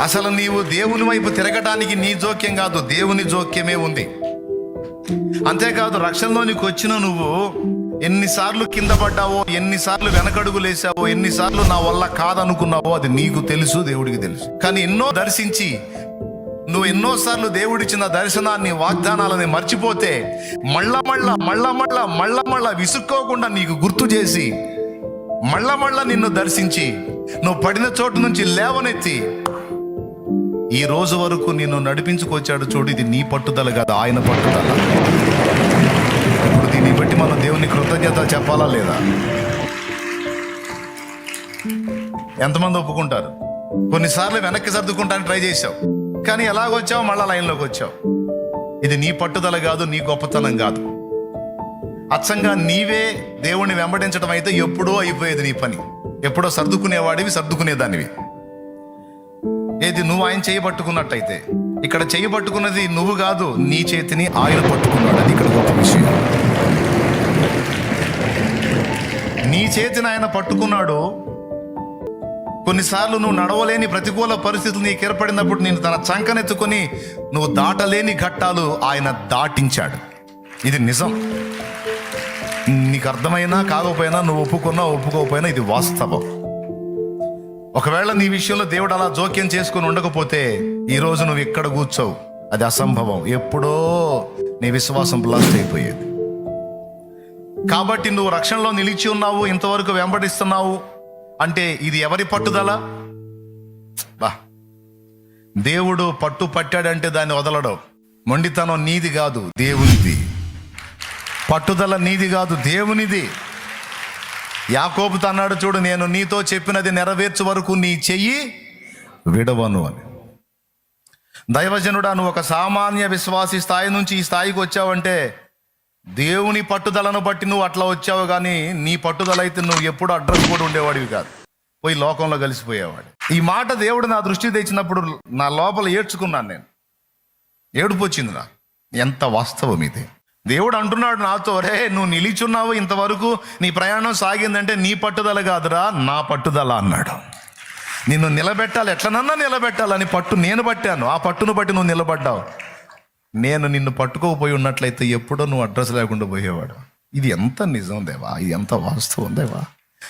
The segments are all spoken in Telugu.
అసలు నీవు దేవుని వైపు తిరగటానికి నీ జోక్యం కాదు దేవుని జోక్యమే ఉంది. అంతేకాదు రక్షణలోనికి వచ్చిన నువ్వు ఎన్నిసార్లు కింద పడ్డావో ఎన్నిసార్లు వెనకడుగు లేసావో ఎన్నిసార్లు నా వల్ల కాదనుకున్నావో అది నీకు తెలుసు దేవుడికి తెలుసు. కానీ ఎన్నో దర్శించి నువ్వు ఎన్నోసార్లు దేవుడిచ్చిన దర్శనాన్ని వాగ్దానాలని మర్చిపోతే మళ్ళా మళ్ళా మళ్ళా మళ్ళా మళ్ళా మళ్ళా విసుక్కోకుండా నీకు గుర్తు చేసి మళ్ళా మళ్ళా నిన్ను దర్శించి నువ్వు పడిన చోటు నుంచి లేవనెత్తి. ఈ రోజు వరకు నిన్ను నడిపించుకొచ్చాడు చూడు ఇది నీ పట్టుదల కాదు ఆయన పట్టుదల. ఇప్పుడు దీన్ని బట్టి మనం దేవుని కృతజ్ఞత చెప్పాలా లేదా? ఎంతమంది ఒప్పుకుంటారు? కొన్నిసార్లు వెనక్కి సర్దుకుంటానికి ట్రై చేసావు కానీ ఎలాగొచ్చావు? మళ్ళా లైన్లోకి వచ్చావు. ఇది నీ పట్టుదల కాదు నీ గొప్పతనం కాదు. అచ్చంగా నీవే దేవుణ్ణి వెంబడించడం అయితే ఎప్పుడో అయిపోయేది నీ పని. ఎప్పుడో సర్దుకునేవాడివి సర్దుకునేదానివి. ఏది నువ్వు ఆయన చేయి పట్టుకున్నట్టయితే ఇక్కడ చేయబట్టుకున్నది నువ్వు కాదు నీ చేతిని ఆయన పట్టుకున్నాడు. అది ఇక్కడ గొప్ప విషయం. నీ చేతిని ఆయన పట్టుకున్నాడు. కొన్నిసార్లు నువ్వు నడవలేని ప్రతికూల పరిస్థితులు నీకు ఏర్పడినప్పుడు నేను తన చంకనెత్తుకొని నువ్వు దాటలేని ఘట్టాలు ఆయన దాటించాడు. ఇది నిజం. నీకు అర్థమైనా కాకపోయినా నువ్వు ఒప్పుకున్నా ఒప్పుకోకపోయినా ఇది వాస్తవం. ఒకవేళ నీ విషయంలో దేవుడు అలా జోక్యం చేసుకుని ఉండకపోతే ఈ రోజు నువ్వు ఇక్కడ కూర్చోవు. అది అసంభవం. ఎప్పుడో నీ విశ్వాసం బ్లాస్ట్ అయిపోయేది. కాబట్టి నువ్వు రక్షణలో నిలిచి ఉన్నావు ఇంతవరకు వెంబడిస్తున్నావు. అంటే ఇది ఎవరి పట్టుదల? బా. దేవుడు పట్టు పట్టాడంటే దాన్ని వదలడం. మొండితనం నీది కాదు దేవునిది. పట్టుదల నీది కాదు దేవునిది. యాకోబుతో అన్నాడు చూడు నేను నీతో చెప్పినది నెరవేర్చు వరకు నీ చెయ్యి విడవను అని. దైవజనుడా నువ్వు ఒక సామాన్య విశ్వాసి స్థాయి నుంచి ఈ స్థాయికి వచ్చావంటే దేవుని పట్టుదలను బట్టి నువ్వు అట్లా వచ్చావు కానీ నీ పట్టుదల అయితే నువ్వు ఎప్పుడు అడ్రస్ కూడా ఉండేవాడివి కాదు. పోయి లోకంలో కలిసిపోయేవాడు ఈ మాట దేవుడు నా దృష్టి తెచ్చినప్పుడు నా లోపల ఏడ్చుకున్నాను నేను. ఏడుపు వచ్చింది నా ఎంత వాస్తవం ఇది? దేవుడు అంటున్నాడు నాతో రే నువ్వు నిలిచున్నావు ఇంతవరకు నీ ప్రయాణం సాగిందంటే నీ పట్టుదల కాదురా నా పట్టుదల అన్నాడు. నిన్ను నిలబెట్టాలి ఎట్లనన్నా నిలబెట్టాలని పట్టు నేను పట్టాను ఆ పట్టును బట్టి నువ్వు నిలబడ్డావు. నేను నిన్ను పట్టుకోకపోయి ఉన్నట్లయితే ఎప్పుడో నువ్వు అడ్రస్ లేకుండా పోయేవాడు. ఇది ఎంత నిజం దేవా? ఇది ఎంత వాస్తవం దేవా?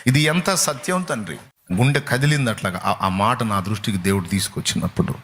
ఇది ఎంత సత్యం తండ్రి? గుండె కదిలింది అట్లాగా ఆ- ఆ మాట నా దృష్టికి దేవుడు తీసుకొచ్చినప్పుడు.